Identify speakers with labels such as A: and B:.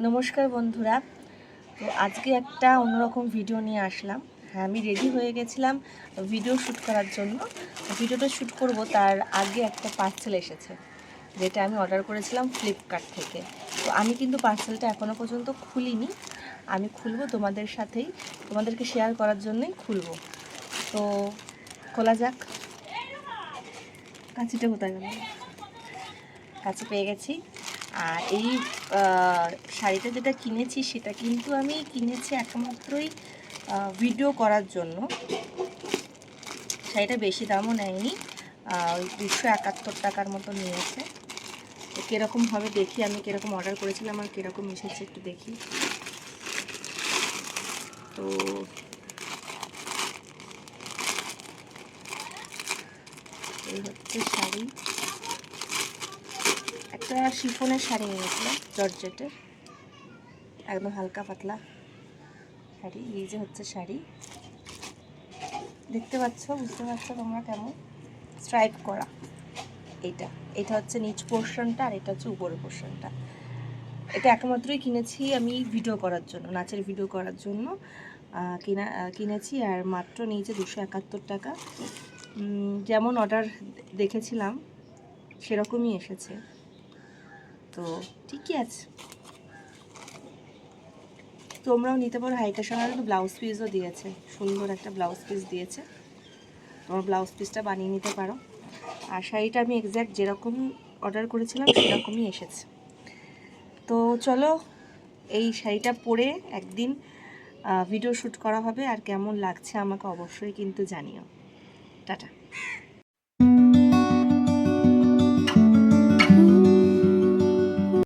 A: নমস্কার বন্ধুরা। তো আজকে একটা অন্যরকম ভিডিও নিয়ে আসলাম। হ্যাঁ আমি রেডি হয়ে গেছিলাম ভিডিও শ্যুট করার জন্য। ভিডিওটা শ্যুট করব তার আগে একটা পার্সেল এসেছে, যেটা আমি অর্ডার করেছিলাম ফ্লিপকার্ট থেকে। তো আমি কিন্তু পার্সেলটা এখনও পর্যন্ত খুলিনি। আমি খুলবো তোমাদের সাথেই, তোমাদেরকে শেয়ার করার জন্যই খুলব। তো খোলা যাক। কাঁচিটা কোথায় গেল? কাছে পেয়ে গেছি। আর এই শাড়িটা যেটা কিনেছি সেটা কিন্তু আমি কিনেছি একমাত্রই ভিডিও করার জন্য। শাড়িটা বেশি দামও নেয়নি ওই দুশো একাত্তর টাকার মতো নিয়েছে। কীরকম হবে দেখি, আমি কীরকম অর্ডার করেছিলাম আর কীরকম এসেছে একটু দেখি। তো এই হচ্ছে শাড়ি। একটা শিফনের শাড়ি নিয়েছিলাম জর্জেটের। একদম হালকা পাতলা শাড়ি, এই যে হচ্ছে শাড়ি। দেখতে পাচ্ছ, বুঝতে পারছ তোমরা কেমন? স্ট্রাইপ করা এইটা এটা হচ্ছে নিচ পোর্শনটা আর এটা হচ্ছে উপরের পোর্শনটা। এটা একমাত্রই কিনেছি আমি ভিডিও করার জন্য, নাচের ভিডিও করার জন্য। কিনা কিনেছি আর মাত্র নিয়েছে দুশো একাত্তর টাকা। যেমন অর্ডার দেখেছিলাম, সেরকমই এসেছে। তো ঠিকই আছে। তোমরাও নিতে পারো হাইটার সঙ্গে কিন্তু ব্লাউজ পিসও দিয়েছে, সুন্দর একটা ব্লাউজ পিস দিয়েছে। তোমার ব্লাউজ পিসটা বানিয়ে নিতে পারো। আর শাড়িটা আমি এক্স্যাক্ট যেরকম অর্ডার করেছিলাম, সেরকমই এসেছে। তো চলো, এই শাড়িটা পরে একদিন ভিডিও শ্যুট করা হবে। আর কেমন লাগছে আমাকে অবশ্যই কিন্তু জানিও। টাটা।